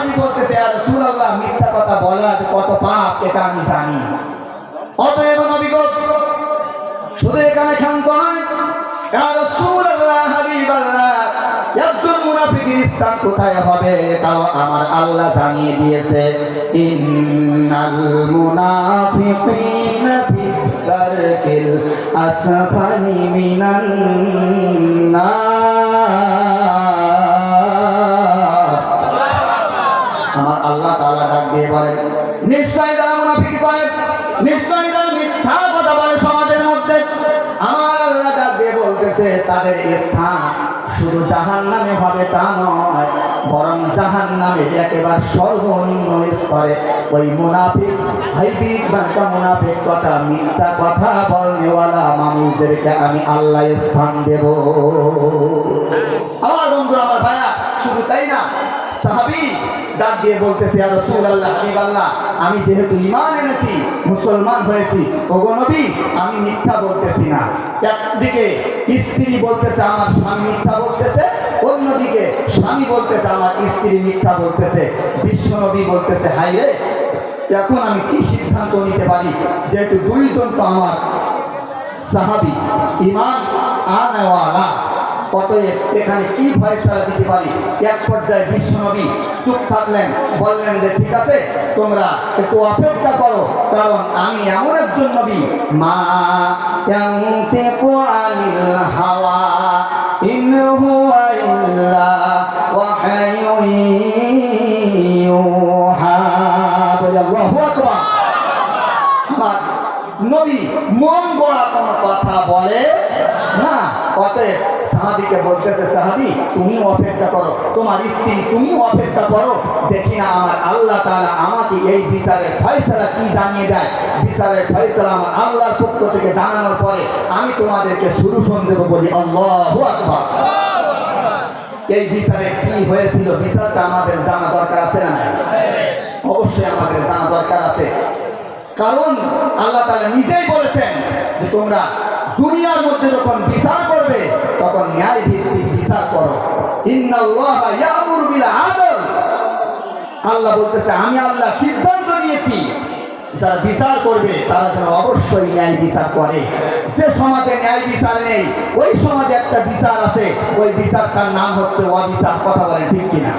সাহাবি বলতেছে, আর রাসূলুল্লাহ মিথ্যা কথা বলা কত পাপ, এটা আমি জানি অতএব নবী গো, শুধু এখানে ক্ষান্ত নয় ইয়া রাসূলুল্লাহ, হাবিবাল্লাহ, একজন মুনাফিকের স্থান কোথায় হবে, তাও আমার আল্লাহ জানিয়ে দিয়েছে। ইন্নাল মুনাফিকিনা ফি দারকিল আসফালি মিনান নার দিয়ে নিশ্চয় তারা মুনাফিকি করে। নিশ্চয় তারা মিথ্যা কথা বলে সমাজের মধ্যে। আমার আল্লাহ দিয়ে বলতেছে, তাদের স্থান শুধু জাহান নামে হবে তা নয়, বরং জাহান নামে একেবারে সর্বনিম্ন স্তরে ওই মুনাফিক হাইবিক বাঁকা মুনাফিক কথা, মিথ্যা কথা বলনেওয়ালা মানুষদেরকে আমি আল্লাহ স্থান দেব। আমার বন্ধু আমার ভাইয়া, শুধু তাই না সাহাবি ডাক দিয়ে বলতেছে আর রসুল আল্লাহ হাবিব আল্লাহ, আমি যেহেতু ইমান এনেছি, মুসলমান হয়েছি নবী, আমি মিথ্যা বলতেছি না। একদিকে স্ত্রী বলতেছে, আমার স্বামী মিথ্যা বলতেছে। অন্যদিকে স্বামী বলতেছে, আমার স্ত্রী মিথ্যা বলতেছে। বিশ্ব নবী বলতেছে হাই রে, এখন আমি কি সিদ্ধান্ত নিতে পারি? যেহেতু দুইজন তো আমার সাহাবি ইমান আনেওয়ালা। অতএব এখানে কি ফয়সলা দিতে পারি? এক পর্যায়ে বিশ্বনবী চুপ থাকলেন, বললেন যে, ঠিক আছে, তোমরা একটু অপেক্ষা করো, কারণ আমি এমন একজন নবী। মা হাওয়া ইল্লা ওয়াহয়ুন ইউহা বলে, আল্লাহু নবী মন গড়া কোনো কথা বলে অতএব সাহাবিকে বলতেছে, সাহাবি তুমি অপেক্ষা করো। তোমার স্ত্রী তুমি অপেক্ষা করো। দেখি না আমার আল্লাহ তাআলা আমাকে এই বিচারের ফয়সালা কি জানিয়ে দেয়। বিচারের ফয়সালা আমার আল্লাহর পক্ষ থেকে জানানোর পরে আমি তোমাদেরকে সলিউশন দেবো বলি, আল্লাহু এই বিচারে কি হয়েছিল? বিচারটা আমাদের জানা দরকার আছে না অবশ্যই আমাদের জানা দরকার আছে। কারণ আল্লাহ তাআলা নিজেই বলেছেন যে তোমরা দুনিয়ার মধ্যে যখন বিচার করবে তখন ন্যায় ভিত্তিক বিচার করো। আল্লাহ বলতেছে, আমি আল্লাহ সিদ্ধান্ত নিয়েছি, যারা বিচার করবে, তারা যেন অবশ্যই ন্যায় বিচার করে। যে সমাজে ন্যায় বিচার নেই, ওই সমাজে একটা বিচার আছে, ওই বিচারটার নাম হচ্ছে অবিচার, কথা বলে ঠিক কিনা?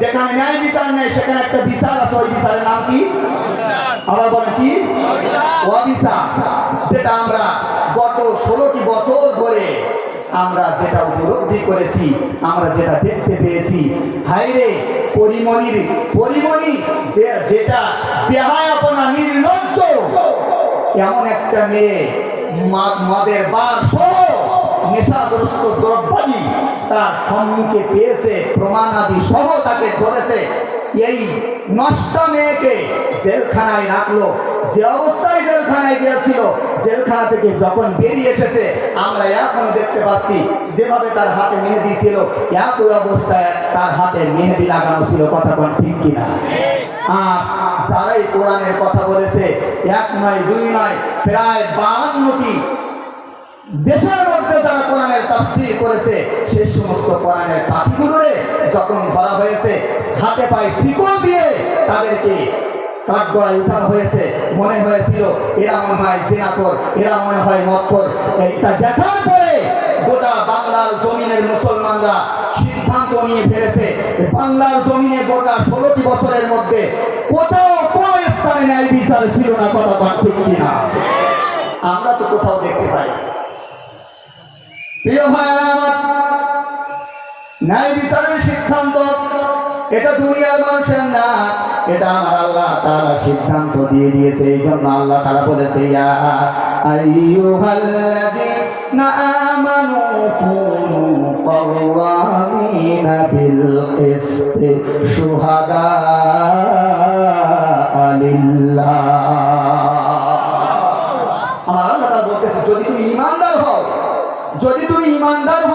যেখানে ন্যায় বিচার নেই, সেখানে একটা বিচার আছে, ওই বিচারের নাম কি? আবার বলে কি? অবিচার। যেটা আমরা গত ষোলোটি বছর ধরে আমরা যেটা উপলব্ধি করেছি, আমরা যেটা দেখতে পেয়েছি হাইরে পরিমণির পরিমণি যেটা বেহায়াপনা, নির্লজ্জ, এমন একটা মেয়ে মদের বার সহ নেশাগ্রস্ত দ্রব্যাদি তার সম্মুখে পেয়েছে, প্রমাণাদি সহ তাকে ধরেছে। এই নষ্ট মেয়েকে জেলখানায় রাখল। যে অবস্থায় জেলখানায় গিয়েছিল, জেলখানা থেকে যখন বেরিয়ে এসেছে, আমরা এখনও দেখতে পাচ্ছি যেভাবে তার হাতে মেহেদি ছিল, একই অবস্থায় তার হাতে মেহেদি লাগানো ছিল। কথা কোন ঠিক কিনা? আর যারাই কোরআনের কথা বলেছে, এক নয়, দুই নয়, প্রায় বাহান্নটি দেশের মধ্যে যারা কোরআনের তাফসীর করেছে, সে সমস্ত কোরআনের পাখিগুলোরে যখন ধরা হয়েছে, হাতে পায়ে শিকল দিয়ে তাদেরকে কাঠগড়ায় উঠানো হয়েছে, মনে হয়েছিল, এরা মনে হয় জেনাকর, এরা মনে হয় এটা দেখার পরে গোটা বাংলার জমিনের মুসলমানরা সিদ্ধান্ত নিয়ে ফেলেছে, বাংলার জমিনে গোটা ষোলোটি বছরের মধ্যে কোথাও কোনো স্থানে ন্যায় বিচার ছিল না, কথা কন। আমরা তো কোথাও দেখতে পাই প্রিয় ভাইয়েরা আমার, ন্যায় বিচারের সিদ্ধান্ত এটা দুনিয়ার মানুষের না এটা আমার আল্লাহ তারা সিদ্ধান্ত দিয়ে দিয়েছে এই জন্য আল্লাহ তারা বলেছে ইয়া আইয়ুহাল্লাযীনা আমানু কুনু قوامين بالقسط شهداء لله আমার আল্লাহ তাআলা বলতেছে যদি তুমি ইমানদার হও যদি তুমি ইমানদার হও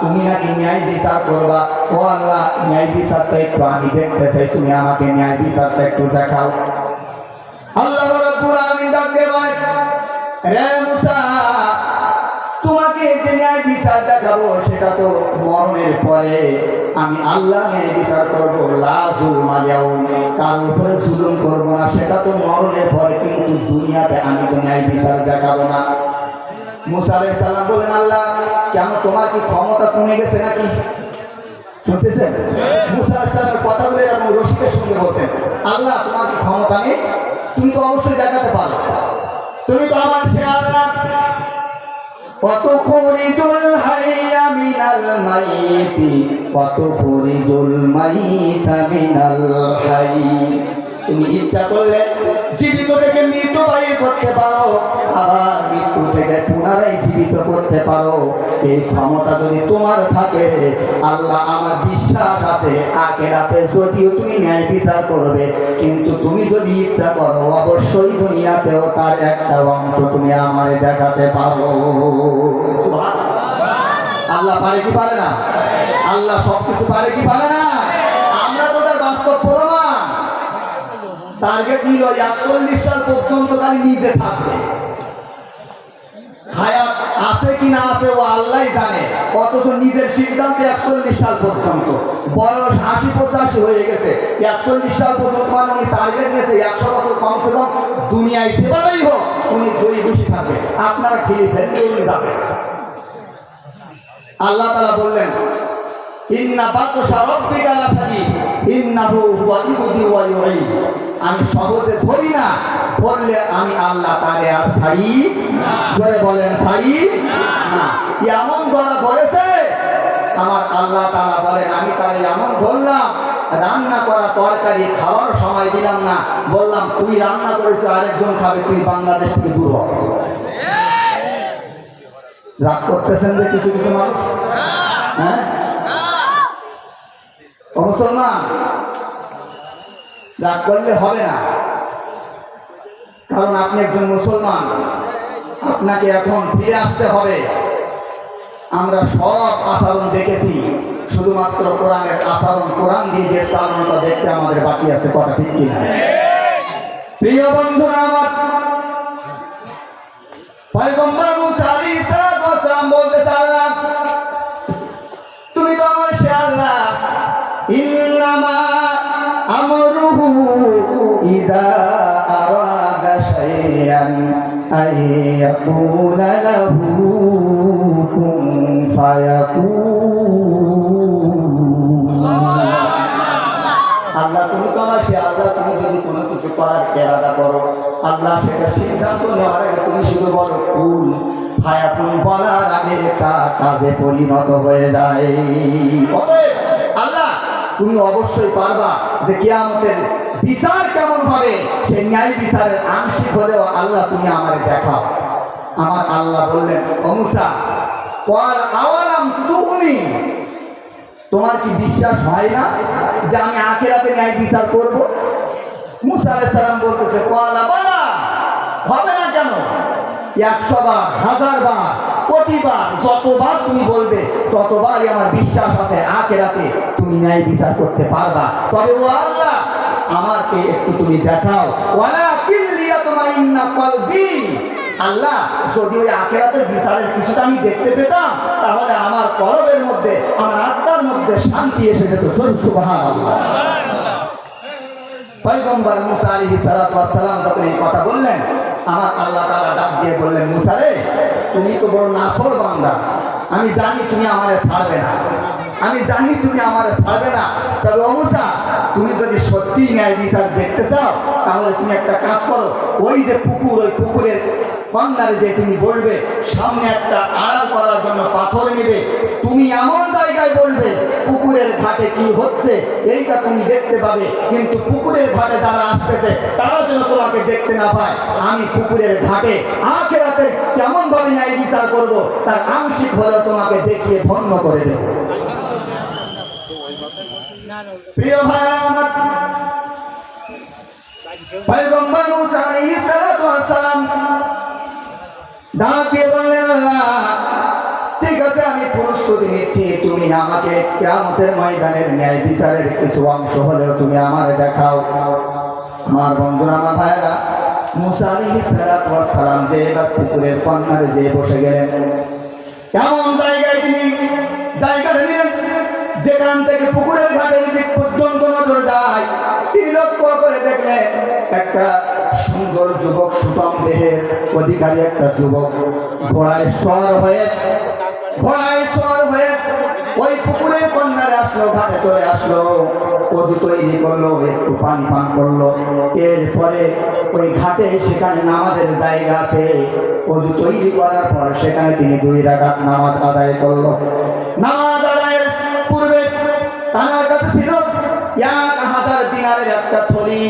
তুমি নাকি ন্যায় বিচার করবা? ও আল্লাহ, ন্যায় বিচারটা একটু আমি দেখতে চাই। তুমি আমাকে ন্যায় বিচারটা একটু দেখাও। আল্লাহ তোমাকে যে ন্যায় বিচার দেখাবো, সেটা তো মরণের পরে আমি আল্লাহ ন্যায় বিচার করব। লাজুল মালিয়াও কার উপরে জুলুম করব না, সেটা তো মরণের পরে কিন্তু দুনিয়াতে আমি তো ন্যায় বিচার দেখাবো না। মুসা আলাইহিস সালাম বলেন আল্লাহ কেন তোমার কি ক্ষমতা কমে গেছে নাকি শুনতেছেন মুসা আলাইহিস সালামের কথা বলে এরকম রশিদের সঙ্গে বলতেন আল্লাহ তোমার কি ক্ষমতা নেই তুমি তো অবশ্যই দেখাতে পারো তুমি তো আমার সে আল্লাহ وتخرج الحي من الميت وتخرج الميت من الحي তুমি ইচ্ছা করলে জীবিত থেকে মৃত বাহির করতে পারো, আবার মৃত্যু থেকে পুনরায় জীবিত করতে পারো। এই ক্ষমতা যদি তোমার থাকে, আল্লাহ আমার বিশ্বাস আছে, আখেরাতে যদিও তুমি ন্যায় বিচার করবে, কিন্তু তুমি যদি ইচ্ছা করো, অবশ্যই দুনিয়াতেও তার একটা অংশ তুমি আমারে দেখাতে পারো। আল্লাহ পারে কি পারে না? আল্লাহ সবকিছু পারে কি পারে না? আমরা তো তার বাস্তব টার্গেট নিল একচল্লিশ সাল পর্যন্ত তার নিজে থাকবে। হায়াত আছে কি না আছে ও আল্লাহ জানে। অথচ নিজের সিদ্ধান্তে একচল্লিশ সাল পর্যন্ত। বয়স আশি পঁচাশি হয়ে গেছে। একচল্লিশ সাল পর্যন্ত মানে উনি টার্গেট নিয়েছে একশো বছর কমসে কম দুনিয়ায় যেভাবেই হোক উনি জয়ী বসে থাকবে। আপনারা খেয়ে ফেললে উনি যাবে। আল্লাহ তালা বললেন, ইন্না বাতশা রব্বিকা লাশাদীদ আমি সহজে ধরি না, ধরলে আমি আল্লাহ তারে আর ছাড়ি জোরে বলেন, ছাড়ি না। এমন ধরা ধরেছে আমার আল্লাহ তাআলা বলেন, আমি তারে এমন ধরলাম, রান্না করা তরকারি খাওয়ার সময় দিলাম না। বললাম, তুই রান্না করেছিস আরেকজন খাবে, তুই বাংলাদেশ থেকে দূর রাগ করতেছেন যে কিছু কিছু মানুষ? হ্যাঁ? মুসলমান, রাগ করলে হবে না। কারণ আপনি একজন মুসলমান, আপনাকে এখন ফিরে আসতে হবে। আমরা সব আচরণ দেখেছি, শুধুমাত্র কোরআনের আচরণ, কোরআন দিয়ে যে চালনটা দেখতে আমাদের বাকি আছে, কথা ঠিক কিনা? প্রিয় বন্ধুরা আমার মুসা শাইআন আই ইয়াকুলা লাহু কুন ফায়াকুন আল্লাহ, তুমি তো আমার সে আল্লাহ, তুমি যদি কোনো কিছু করার কেরাদা করো, আল্লাহ সেটা সিদ্ধান্ত নেওয়ার আগে তুমি শুধু বলো, কুল ফায়াকুন বলার আগে তা কাজে পরিণত হয়ে যায়। তুমি অবশ্যই পারবা যে কেয়ামতের বিচার কেমন হবে? সেই ন্যায় বিচারের আংশিক হলেও আল্লাহ তুমি আমার দেখাও। আমার আল্লাহ বললেন অমুসা ওয়াল আওয়ালাম তুমি তোমার কি বিশ্বাস হয় না যে আমি আখেরাতে ন্যায় বিচার করব? মুসা আলাইহিস সালাম বলতেছে কলা বালা হবে না কেন? একশো বার, হাজার বার, কোটি বার, যতবার তুমি বলবে ততবারই আমার বিশ্বাস আছে আখেরাতে তুমি ন্যায় বিচার করতে পারবা। তবে ও আল্লাহ, আমাকে একটু তুমি দেখাও। ওয়ালা কিল্লিয়া তোমার ইন্না কলবি। আল্লাহ, যদি ওই আখেরাতের বিচারের কিছুটা আমি দেখতে পেতাম, তাহলে আমার করবের মধ্যে, আমার আত্মার মধ্যে শান্তি এসে যেত। সুবাহ আল্লাহ পয়গম্বর মুসা ওয়াস সালাম যখন এই কথা বললেন, আমার আল্লাহ তালা ডাক দিয়ে বললেন মুসারে তুমি তো বড় না নাসর বান্দা। আমি জানি তুমি আমার ছাড়বে না। আমি জানি তুমি আমার ছাড়বে না। তবে অমুসা তুমি যদি সত্যি ন্যায় বিচার দেখতে চাও, তাহলে তুমি একটা কাজ করো। ওই যে পুকুর, ওই পুকুরের কন্যারে যে তুমি বলবে, সামনে একটা আড়াল করার জন্য পাথর নেবে, তুমি এমন জায়গায় বলবে, পুকুরের ঘাটে কি হচ্ছে, এইটা তুমি দেখতে পাবে, কিন্তু পুকুরের ঘাটে যারা আসতেছে, তারা যেন তোমাকে দেখতে না পায়। আমি পুকুরের ঘাটে, আখেরাতে কেমন ভাবে ন্যায় বিচার করব, তার আংশিক হলেও তোমাকে দেখিয়ে ধন্য করে দেব। প্রিয় ভাই আমার, পয়গম্বর মুসা আলাইহিস সালাতু ওয়াস সালাম ডাক দিয়ে বললেন ঠিক আছে, আমি পুরস্কৃতি নিচ্ছি তুমি আমাকে কেমতের ন্যায় বিচারের কিছু অংশ হলেও তুমি আমার দেখাও। আমার বন্ধুরা, আমার ভাইয়েরা, মুসা আলাইহিস সালাতু সালাম যে এবার পুকুরের কন্যারে যে কেমন জায়গায় জায়গাটা নিলেন। যেখান পুকুরের ঘাটের দিক পর্যন্ত করে দেখলেন একটা সুন্দর যুবক, সুতম দেহের অধিকারী একটা যুবক। ঘোড়ায় সর হয়ে, ঘোড়ায় সর হয়ে ওই পুকুরের কন্যারে আসলো, ঘাটে চলে আসলো। অজু তৈরি করল, একটু পানি পান করল। এরপরে ওই ঘাটে সেখানে নামাজের জায়গা আছে। অজু তৈরি করার পর সেখানে তিনি দুই রাকাত নামাজ আদায় করল। নামাজ আদায়ের পূর্বে তার কাছে ছিল এক হাজার দিনারের একটা থলি।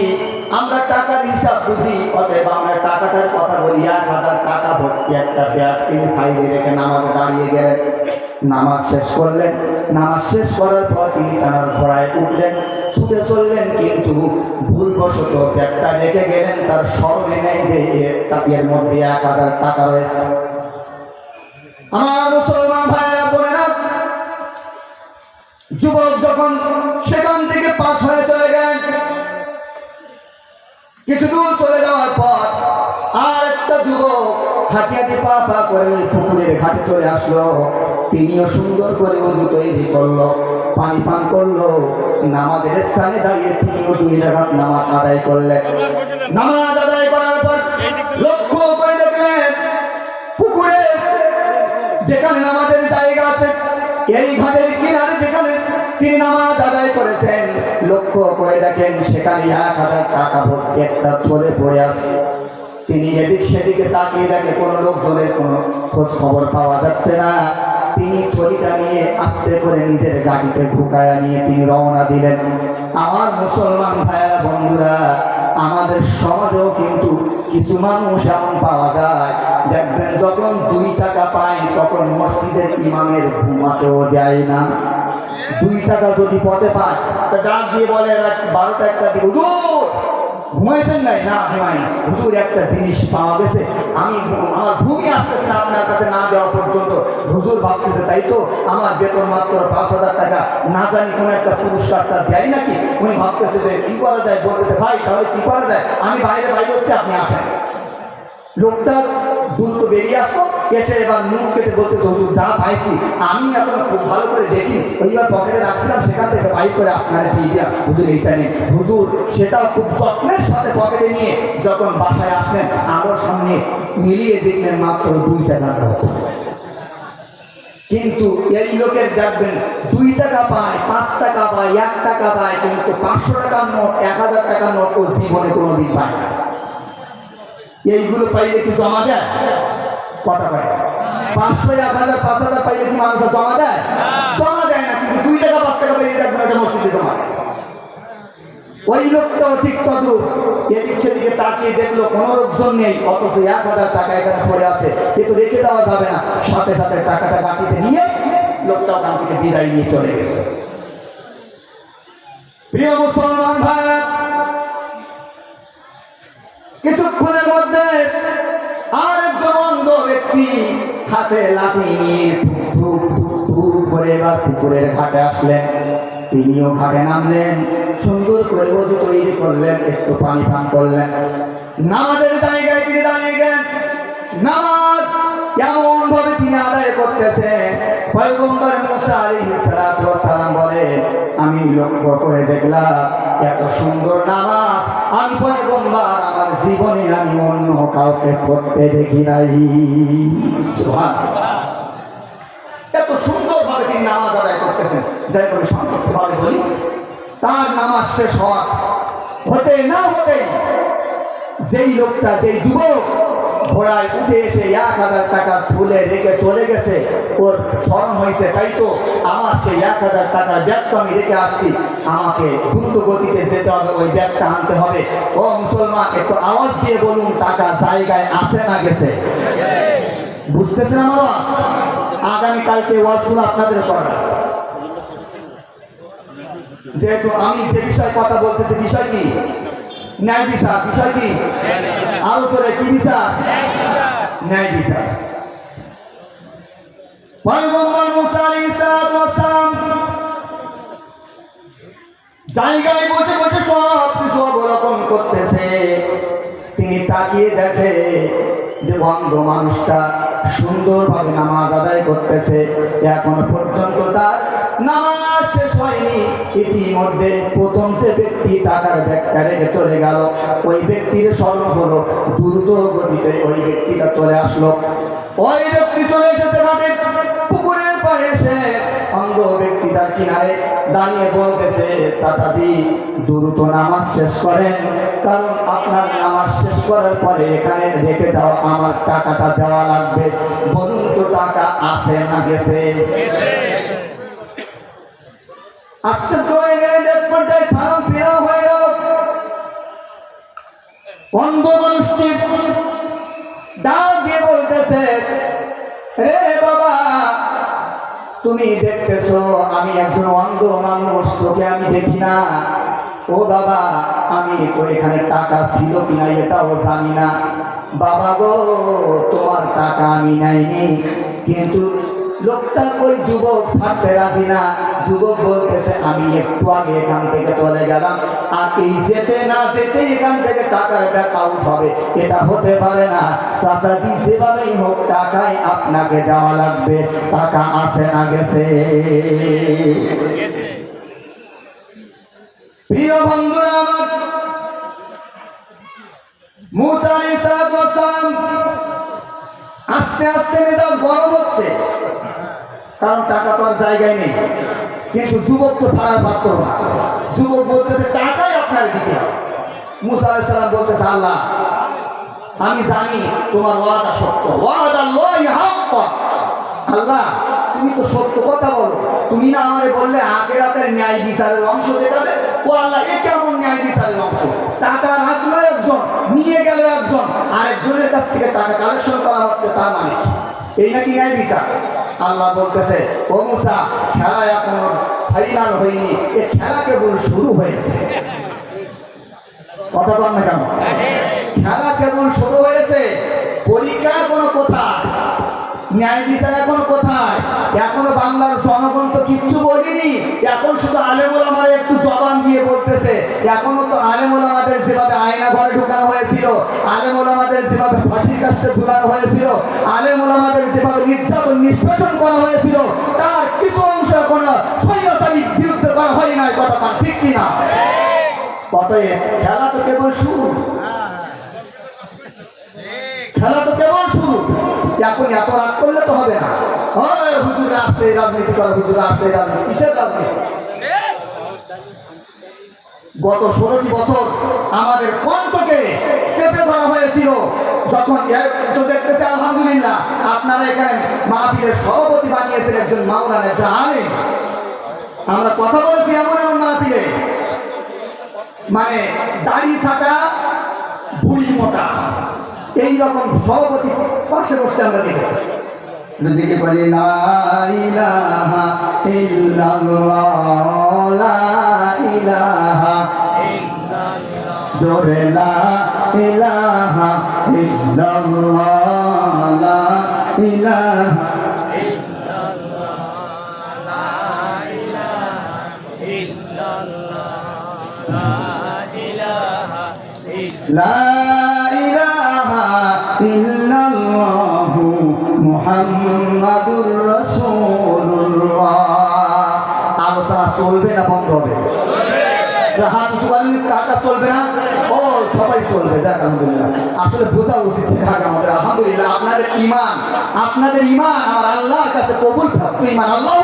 আমরা টাকার হিসাব বুঝি, অতএব আমরা টাকাটার কথা বলি, এক হাজার টাকা ভর্তি একটা ব্যাগ তিনি সাইডে রেখে নামাজে দাঁড়িয়ে গেলেন। নামাজ শেষ করলেন। নামাজ শেষ করার পর তিনি তার ঘোড়ায় উঠলেন। ছুটে চললেন, কিন্তু ভুলবশত ব্যাগটা রেখে গেলেন। তার স্মরণে নেই যে এর মধ্যে এক হাজার টাকা রয়েছে। আমার মুসলমান ভাইয়েরা, বোনেরা, যুবক যখন সেখান থেকে পাশ হয়ে কিছু দূর চলে যাওয়ার পর আর একটা যুবক হাঁটি পা পা করে পুকুরের ঘাটে চলে আসলো। তিনিও সুন্দর করে উজু তৈরি করল, পানি পান করল, নামাজের স্থানে দাঁড়িয়ে তিনিও দুই রাখাত নামাজ আদায় করলেন। নামাজ আদায় করার পর লক্ষ্য করে দেখলেন পুকুরে যেখানে নামাজের জায়গা আছে, এই ঘাটের কিনারে যেখানে তিনি নামাজ আদায় করেছেন লক্ষ্য করে দেখেন সেখানে এক হাজার টাকা ভর্তি একটা থলে পড়ে আছে। তিনি এদিক সেদিকে তাকিয়ে দেখে কোনো লোকজনের কোনো খোঁজ খবর পাওয়া যাচ্ছে না। তিনি থলিটা নিয়ে আস্তে করে নিজের গাড়িতে ঢুকায়া নিয়ে তিনি রওনা দিলেন। আমার মুসলমান ভাইয়েরা, বন্ধুরা, আমাদের সমাজেও কিন্তু কিছু মানুষ এমন পাওয়া যায়, দেখবেন যখন দুই টাকা পায়, তখন মসজিদের ইমামের ঘুমাতেও যায় না। দুই টাকা যদি পথে পায় ডাক দিয়ে বলে বারোটা একটা হুজুর! ঘুমাইছেন নাই? না, ঘুমাই হুজুর, একটা জিনিস পাওয়া গেছে। আমি আমার ভূমি আসতেছে না আপনার কাছে না দেওয়া পর্যন্ত। হুজুর, ভাবতেছে তাই তো, আমার বেতন মাত্র পাঁচ হাজার টাকা। না জানি কোনো একটা পুরস্কারটা দেয় নাকি? উনি ভাবতেছে যে, কি করা যায়? বলতেছে, ভাই, তাহলে কি করা যায়? আমি বাইরে বাইরে হচ্ছে, আপনি আসেন। লোকটা দ্রুত বেরিয়ে আসতো এসে এবার মুখ কেটে বলতে হুজুর যা পাইছি, আমি এখন খুব ভালো করে দেখি ওইবার পকেটে রাখছিলাম, সেখান থেকে বাইক করে আপনারা দিয়ে দিয়া হুজুর, এইটা নেই। হুজুর, সেটাও খুব যত্নের সাথে পকেটে নিয়ে যখন বাসায় আসলেন আমার সামনে মিলিয়ে দেখলেন মাত্র দুই টাকা। কিন্তু এই লোকের দেখবেন, দুই টাকা পায়, পাঁচ টাকা পায়, এক টাকা পায়, কিন্তু পাঁচশো টাকার নোট, এক হাজার টাকার নোট ও জীবনে কোনোদিন পায় না। এইগুলো পাইলে কি জমা দেয়? কটা পায় পাঁচশো এক হাজার, পাঁচ হাজার পাইলে কি মানুষ জমা দেয়? জমা দেয় না, কিন্তু দুই টাকা, পাঁচ টাকা পাইলে দেখবেন একটা মসজিদে জমা ওই লোকটাও ঠিক তদ্রুপ। এদিক সেদিকে তাকিয়ে দেখল কোনো লোকজন নেই, অথচ এক হাজার টাকা এখানে পড়ে আছে। কিন্তু রেখে দেওয়া যাবে না। সাথে সাথে টাকাটা বাকিতে নিয়ে লোকটা ওখান থেকে বিদায় নিয়ে চলে গেছে। প্রিয় মুসলমান ভাইরা ব্যক্তি হাতে লাঠি নিয়ে পুকুরের ঘাটে আসলেন। তিনিও ঘাটে নামলেন, সুন্দর করে তৈরি করলেন, একটু পানি পান করলেন। নামাজের জায়গায় তিনি দাঁড়িয়ে গেলেন। নামাজ ভাবে তিনি আদায় করতেছেন? পয়গম্বর মুসা আলাইহিস সালাম বলেন আমি লক্ষ্য করে দেখলাম, এত সুন্দর নামাজ। আমি পয়গম্বর জীবনে আমি অন্য কাউকে করতে দেখি নাই। এত সুন্দরভাবে তিনি নামাজ আদায় করতেছেন। যাই করে সংক্ষিপ্তভাবে বলি, তার নামাজ শেষ হওয়া হতে না হতে যেই লোকটা, যেই যুবক ঘোড়ায় উঠে এসে এক হাজার টাকা তুলে রেখে চলে গেছে। ওর স্মরণ হয়েছে, তাই তো আমার সেই এক হাজার টাকার ব্যাগটা আমি রেখে আসছি। আমাকে দ্রুত গতিতে যেতে হবে, ওই ব্যাগটা আনতে হবে। ও মুসলমান, একটু আওয়াজ দিয়ে বলুন, টাকা জায়গায় আছে না গেছে? বুঝতেছেন আমার? আগামীকালকে ওয়াজগুলো আপনাদের করা যেহেতু আমি যে বিষয়ে কথা বলতেছি, বিষয় কি? ন্যায় আরও চলে কি ন্যায় পয়গম্বর জায়গায় বসে বসে সব কিছু করতেছে। তিনি তাকিয়ে দেখে যে অন্ধ মানুষটা সুন্দরভাবে নামাজ আদায় করতেছে। এখনও পর্যন্ত তার নামাজ হয়নি। ইতিমধ্যে প্রথম সে ব্যক্তি টাকার রেখে চলে গেল, ওই ব্যক্তির স্মরণ হলো দ্রুত গতিতে ওই ব্যক্তিটা চলে আসলো। ওই ব্যক্তি চলে এসেছে তাদের পুকুরের পাড়ে এসে অন্ধ ব্যক্তিটার কিনারে দাঁড়িয়ে বলতেছে, চাচাজি, দ্রুত নামাজ শেষ করেন, কারণ আপনার নামাজ শেষ করার পরে এখানে রেখে দেওয়া আমার টাকাটা দেওয়া লাগবে। বলুন তো টাকা আছে না গেছে? আশ্চর্য হয়ে গেলেন? এক পর্যায়ে সালাম ফেরা হয়ে গেল। অন্ধ মানুষটি ডাক দিয়ে বলতেছে বাবা, তুমি দেখতেছো, আমি একজন অন্ধ মানুষ, তোকে আমি দেখি না। ও বাবা, আমি তো এখানে টাকা ছিল কিনা এটাও জানি না। বাবা গো, তোমার টাকা আমি নাইনি, কিন্তু লোকটা ওই যুবক ছাড়তে রাজি না। যুবক বলতেছে, আমি একটু আগে এখান থেকে চলে গেলাম। আর এই যেতে না যেতে এখান থেকে টাকার ব্যাক হবে। এটা হতে পারে না। চাচাজি যেভাবেই হোক, টাকাই আপনাকে দেওয়া লাগবে। টাকা আসে না গেছে? প্রিয় বন্ধুরা আমার, মুসা সালাম আস্তে আস্তে মেজাজ হচ্ছে। কারণ টাকা তো আর জায়গায় নেই। কিন্তু যুবক তো ছাড়ার পাত্র না যুবক বলতেছে, টাকাই আপনার দিতে হবে। মুসা আলাইহিস বলতেছে, আল্লাহ, আমি জানি তোমার ওয়াদা সত্য। ওয়াদা আল্লাহ, তুমি তো সত্য কথা বলো। তুমি না আমারে বললে আগের রাতের ন্যায় বিচারের অংশ দেখাবে? ও আল্লাহ, এ কেমন ন্যায় বিচারের অংশ? টাকা রাখল একজন, নিয়ে গেল একজন আর একজনের কাছ থেকে টাকা কালেকশন করা হচ্ছে, তার মানে কি? এই ন্যায় বিচার? আল্লাহ বলতেছে, ও মুসা ফাইনাল হয়নি। এ খেলা কেবল শুরু হয়েছে। কথা বল না কেন? খেলা কেবল শুরু হয়েছে পরীক্ষা কোনো কোথায়? ন্যায় বিচার এখনও কোথায়? এখনও বাংলার জনগণ এখন শুধু আলেমুল আমার একটু জবান দিয়ে বলতেছে, এখনও তো আলেমুল আমাদের যেভাবে আয়না ঘরে ঢুকানো হয়েছিল, আলেমুল আমাদের যেভাবে ফাঁসির কাছে ঝুলানো হয়েছিল, আলেমুল আমাদের যেভাবে নির্যাতন নিষ্পেষণ করা হয়েছিল, তার কিছু অংশ এখনও সৈন্যসামী বিরুদ্ধে করা হয় নাই, কথা ঠিক কিনা? অতএব খেলা তো কেবল শুরু। খেলা তো কেবল শুরু। এখন এত রাগ করলে তো হবে না। গত ষোলোটি বছর আমাদের কণ্ঠকে চেপে ধরা হয়েছিল। যখন তো দেখতেছে, আলহামদুলিল্লাহ, আপনারা এখানে মাহফিলের সভাপতি বানিয়েছেন একজন মাওলানা একজন আলেম। আমরা কথা বলেছি এমন এমন মাহফিলে। মানে দাড়ি ছাটা বুড়ি মোটা। এই রকম সভাপতি পাশে বসতে আমরা দেখেছি। নিজেকে বলি লা ইলাহা ইল্লাল্লাহ লা ইলাহা জোরে লা ইলাহা ইল্লাল্লাহ চলবে না সবাই চলবে যাক বোঝা উচিত ইমান আপনাদের ইমান আমার কাছে আল্লাহ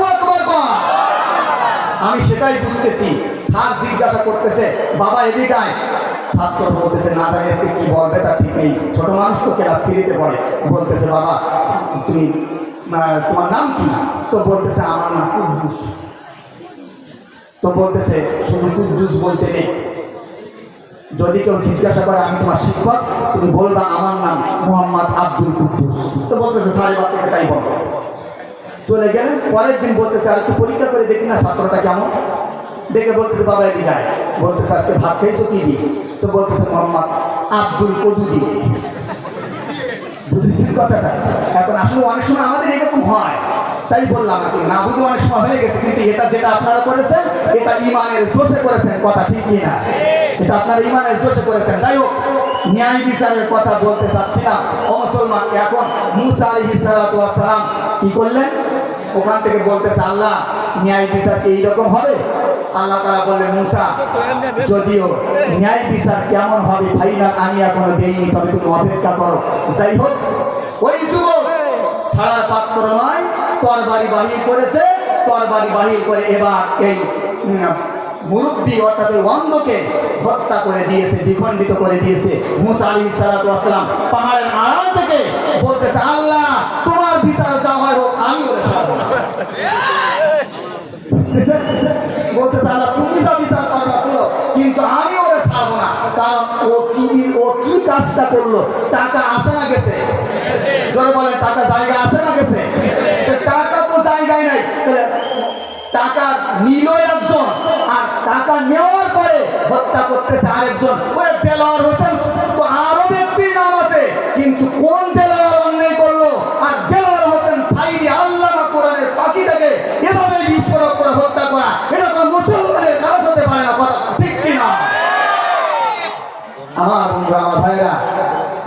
আমি সেটাই বুঝতেছি, স্যার জিজ্ঞাসা করতেছে, বাবা এদিকে আয়। ছাত্র বলতেছে, না জানি কি বলবে তা ঠিক নেই। ছোট মানুষ তো ক্লাস থ্রিতে পড়ে। বলতেছে, বাবা, তুমি তোমার নাম কি? তো বলতেছে, আমার নাম কুদ্দুস। তো বলতেছে, শুধু কুদ্দুস বলতে নেই যদি কেউ জিজ্ঞাসা করে, আমি তোমার শিক্ষক? তুমি বলবা আমার নাম মোহাম্মদ আব্দুল কুদ্দুস। তো বলতেছে, সাড়ে থেকে তাই বলো। চলে গেলেন, পরের দিন বলতেছে, আর একটু পরীক্ষা করে দেখি না ছাত্রটা কেমন? দেখে বলতেছে, বাবা এদিকে আয়। বলতেছে, আজকে ভাত খেয়েছো কি দিয়ে? তো বলতেছে, মোহাম্মদ আব্দুল কদুদি। বুঝেছেন কথাটা? এখন আসলে অনেক সময় আমাদের এরকম হয়। তাই বললাম আর না বুঝে অনেক সময় হয়ে গেছে, কিন্তু এটা যেটা আপনারা করেছেন, এটা ইমানের জোশে করেছেন, কথা ঠিক না এটা আপনারা ইমানের জোশে করেছেন। যাই হোক, ন্যায় বিচারের কথা বলতে চাচ্ছি না ও মুসলমান, এখন মুসা আলী সালাম কি করলেন? ওখান থেকে বলতেছে, আল্লাহ, ন্যায় বিচার কি এইরকম হবে? আল্লাহ তারা বললেন, মুসা, যদিও ন্যায় বিচার কেমন হবে ভাই না আমি এখনও দেইনি, তবে তুমি অপেক্ষা করো। যাই হোক, ওই যুবক ছাড়ার পাত্র নয় তরবারি বাহির করেছে, তরবারি বাহির করে এবার এই মুরব্বী অর্থাৎ ওই অন্ধকে হত্যা করে দিয়েছে দ্বিখণ্ডিত করে দিয়েছে। মুসা আলী সালাতাম পাহাড়ের আড়াল থেকে বলতেছে, আল্লাহ, তোমার বিচার যা হয় হোক, আমি। বলতেছে, আল্লাহ, তুমি যা বিচার করবা করো, কিন্তু আমি ওরে ছাড়বো না। কারণ ও কি ও কি কাজটা করল? টাকা আসে না গেছে? টাকা জায়গা আছে না গেছে তো টাকা তো জায়গায় নাই তাহলে টাকা নিল একজন, আর টাকা নেওয়ার পরে হত্যা করতেছে আরেকজন। ওই হোসেন, তো আরও ব্যক্তির নাম আছে, কিন্তু কোন অন্যায় করল? আর হোসেন আল্লাহ কোরআনের পাখি থেকে এভাবে বিস্ফোরক করে হত্যা করা, এটা মুসলমানের হতে পারে না, কথা ঠিক কিনা আমার আমার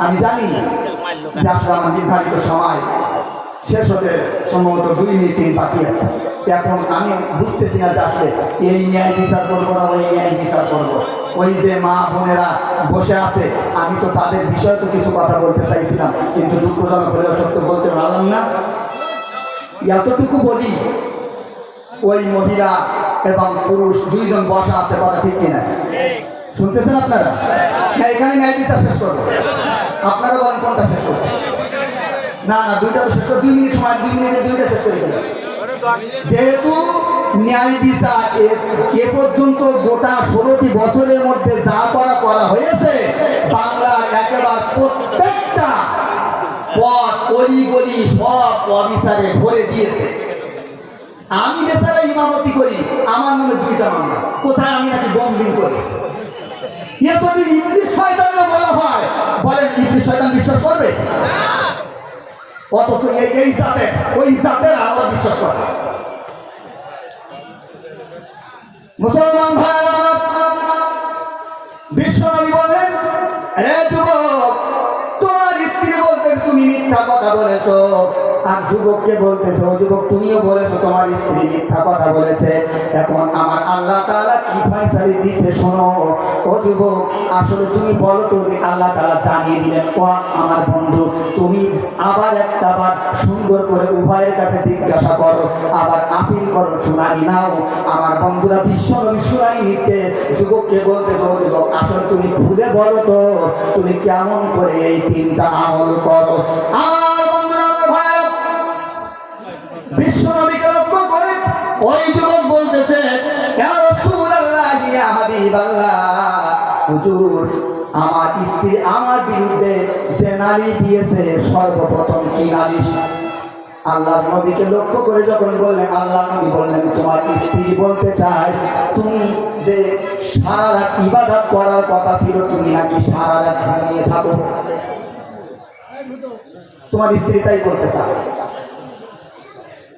আমি জানি যে আসলে নির্ধারিত সময় শেষ হতে সম্ভবত দুই মিনিট তিন বাকি আছে। এখন আমি বুঝতেছি না যে আসলে এই ন্যায় বিচার করব না, ওই ন্যায় বিচার করব। ওই যে মা বোনেরা বসে আছে, আমি তো তাদের বিষয়ে তো কিছু কথা বলতে চাইছিলাম, কিন্তু দুঃখজনক হলেও সত্য বলতে পারলাম না। এতটুকু বলি, ওই মহিলা এবং পুরুষ দুইজন বসা আছে, কথা ঠিক কিনা? শুনতেছেন আপনারা? না, এখানে ন্যায় বিচার শেষ করব। আপনারা বলেন কোনটা শেষ করব? না না, দুইটা শেষ করব। দুই মিনিট সময়, দুই মিনিটে দুইটা শেষ করে যেহেতু ন্যায় বিচার এ- পর্যন্ত গোটা ষোলোটি বছরের মধ্যে যা করা করা হয়েছে, বাংলার একেবারে প্রত্যেকটা পথ সব অফিসারে ভরে দিয়েছে। আমি বেচারা ইমামতি করি, আমার নামে দুইটা মামলা। কোথায় আমি নাকি বম্বিং করেছি? ইংলিশ বলা হয়? বলেন ইংলিশ শয়তান বিশ্বাস করবে? অথচ এই জাতে, ওই জাতের আল্লাহ বিশ্বাস করে মুসলমান ভাই বিশ্বনবী বলেন রে যুবক, তোমার স্ত্রী বলতে তুমি মিথ্যা কথা বলেছ। আর যুবককে বলতেছো, "ও যুবক, তুমিও বলেছ তোমার স্ত্রী মিথ্যা কথা বলেছে। এখন আমার আল্লাহ তাআলা কি ফয়সালি দিছে শোনো। ও যুবক, আসলে তুমি বলো তো যে আল্লাহ তাআলা জানিয়ে দিলেন, ও আমার বন্ধু, তুমি আবার একটা বার সুন্দর করে উভয়ের কাছে জিজ্ঞাসা করো, আবার আপিল করো, শুনানি নাও। আমার বন্ধুরা বিশ্ব নবী শুনানি নিচ্ছে। যুবককে বলতে বলো, যুবক, আসলে তুমি ভুলে বলো তো, তুমি কেমন করে এই তিনটা আমল করো? আমার ওই যুবক বলতেছে "ইয়া রাসূলুল্লাহ, ইয়া হাবিবাল্লাহ, হুজুর আমার স্ত্রী আমার বিরুদ্ধে যে নারী দিয়েছে সর্বপ্রথম কি নালিশ? আল্লাহ নবীকে লক্ষ্য করে যখন বললেন আল্লাহ নবী বললেন তোমার স্ত্রী বলতে চায় তুমি যে সারা রাত ইবাদত করার কথা ছিল তুমি নাকি সারা রাত ঘুমিয়ে থাকো? তোমার স্ত্রী তাই বলতে চায়।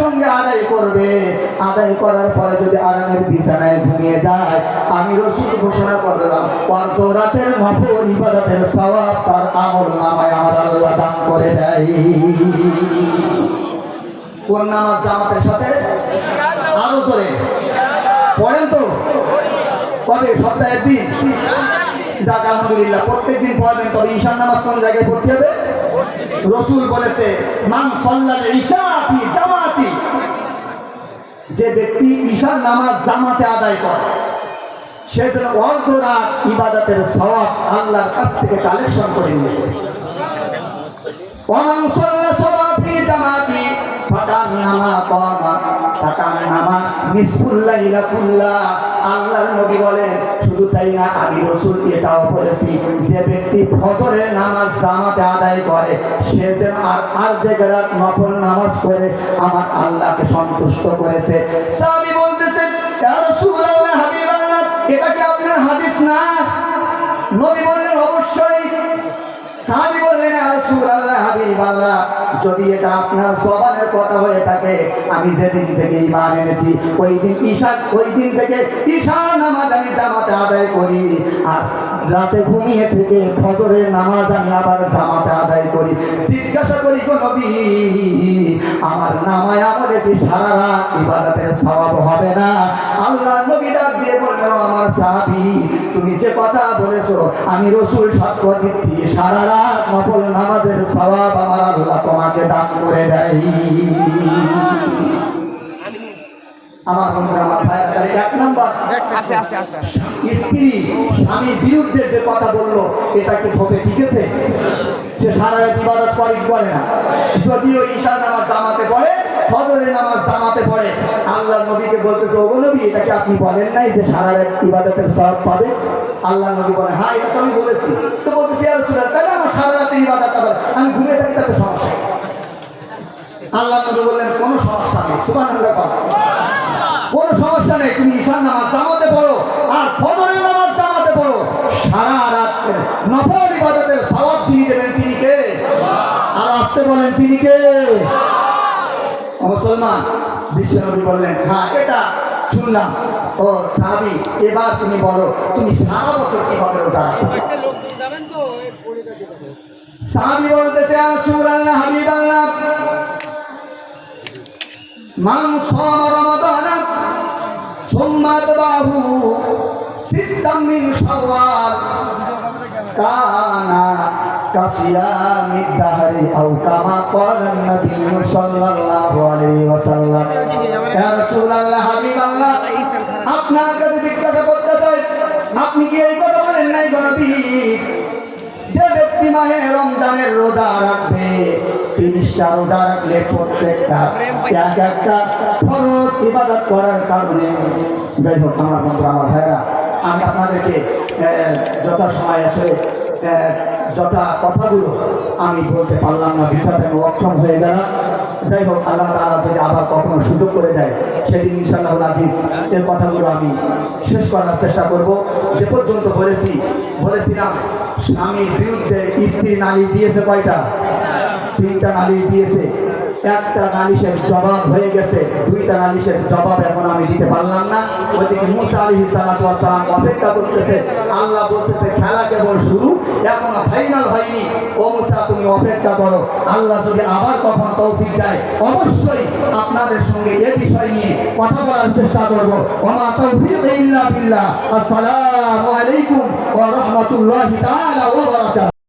সঙ্গে আদায় করবে। আদায় করার পরে যদি আরামের বিছানায় ঘুমিয়ে যায়, আমি রসুল ঘোষণা করলাম অর্ধ রাতের নফল ইবাদতের সওয়াব তার আমল নামায় আমার আল্লাহ দান করে দেয়। কোন নামাজ জামাতের সাথে? আরও জোরে। পড়েন তো। কবে? সপ্তাহে দিন? যাক আলহামদুলিল্লাহ প্রত্যেক দিন পড়বেন, তবে ঈশান নামাজ কোন জায়গায় পড়তে হবে? রসুল বলেছে সল্লাল জামাতি। যে ব্যক্তি ঈশান নামাজ জামাতে আদায় করে, সে যেন অর্ধ রাত ইবাদতের সওয়াব আল্লাহর কাছ থেকে কালেকশন করে নিয়েছে। ওমান নামা নামা আল্লাহর নবী বলেন, শুধু তাই না, আমি রসুল এটাও বলেছি যে ব্যক্তি ফজরের নামাজ জামাতে আদায় করে, সে যেন আর অর্ধেক রাত নফল নামাজ করে আমার আল্লাহকে সন্তুষ্ট করেছে। সাহাবী বলতেছে রাসূলুল্লাহ, হাবিবাল্লাহ, এটা কি আপনার হাদিস না? নবী বললেন, অবশ্যই। সাহাবী বললেন, ইয়া যদি এটা আপনার কথা হয়ে থাকে, আমি যেদিন থেকে ঈমান এনেছি, ওই দিন ঈশা ওই দিন থেকে নামাজ আমি জামাতে আদায় করি। আর রাতে ঘুমিয়ে থেকে ফজরের নামাজ আমি আবার জামাতে আদায় করি। জিজ্ঞাসা করি নবী, আমার নামায় আমলে কি সারা রাত ইবাদতের সওয়াব হবে না? আল্লাহ নবী ডাক দিয়ে বললেন আমার সাহাবী, তুমি যে কথা বলেছ, আমি রসুল সাক্ষ্য দিচ্ছি, সারা রাত নফল নামাজের সওয়াব আমার আল্লাহ তোমাকে দান করে দেয়। আমার বন্ধুরা আমার ভাইয়ের এক নম্বর। আছে আছে আছে স্ত্রী স্বামীর বিরুদ্ধে যে কথা বলল এটা কি আছে সে সারা ইবাদত করে না? যদিও ঈশা নামাজ জামাতে পড়ে নামাজ জামাতে পড়ে। আল্লাহ নবীকে বলতেছে, ওগো নবী আপনি বলেন নাই যে সারা রাত ইবাদতের সব পাবে? আল্লাহ নবী বলে হ্যাঁ এটা তো আমি বলেছি। তো বলতেছি আর সুরার তাহলে আমার সারা রাতের ইবাদত আমি ঘুরে থাকি, তাতে সমস্যা আল্লাহ নবী বললেন, কোনো সমস্যা নেই সুবাহ কোনো সমস্যা নেই, তুমি ঈশান নামাজ জামাতে পড়ো, আর ফজরের নামাজ জামাতে পড়ো। সারা রাত নফল ইবাদতের সওয়াব যিনি দেবেন তিনি কে আর আসতে বলেন তিনি কে ও মুসলমান বিশ্বনবী বললেন হ্যাঁ এটা শুনলাম। ও সাহাবি এবার তুমি বলো তুমি সারা বছর কীভাবে রোজা সাহাবি বলতেছে আসুর আল্লাহ হাবিব আল্লাহ মান সামা রমাদানা সুম্মা তাবাহু সিত্তাম মিন শাওয়াল। কানা কাসিয়ামি দাহরি আও কামা ক্বালা নবী সাল্লাল্লাহু আলাইহি ওয়াসাল্লাম। ইয়া রাসূলুল্লাহ, হাবিবাল্লাহ, আপনার কাছে জিজ্ঞাসা করতে চাই, আপনি কি এই কথা বলেন নাই গো নবী? যে ব্যক্তি মাহে রমজানের রোজা রাখবে, তিরিশটা রোজা রাখলে প্রত্যেকটা এক একটা ফরজ ইবাদত করার কারণে। যাই হোক, আমার বন্ধু আমার ভাইরা আমি আপনাদেরকে যথাসময় আসলে যথা কথাগুলো আমি বলতে পারলাম না বিখ্যাত অক্ষম হয়ে গেলাম। যাই হোক, আল্লাহ তালা যদি আবার কখনো সুযোগ করে দেয়, সেদিন ইনশাল্লাহ আজিজ, এর কথাগুলো আমি শেষ করার চেষ্টা করব। যে পর্যন্ত বলেছি, বলেছিলাম, স্বামীর বিরুদ্ধে স্ত্রী নারী দিয়েছে কয়টা? তিনটা নারী দিয়েছে। একটা নালিশের জবাব হয়ে গেছে। দুইটা নালিশের জবাব এখন আমি দিতে পারলাম না। ওইদিকে মুসা আলী সালাম অপেক্ষা করতেছে। আল্লাহ বলতেছে, খেলা কেবল শুরু, এখনও ফাইনাল হয়নি। ও মুসা, তুমি অপেক্ষা করো। আল্লাহ যদি আবার কখন তৌফিক দেয়, অবশ্যই আপনাদের সঙ্গে এ বিষয় নিয়ে কথা বলার চেষ্টা করব। ওমা তৌফিক ইল্লা বিল্লাহ। আসসালামু আলাইকুম ওয়া রাহমাতুল্লাহি তাআলা ওয়া বারাকাতুহু।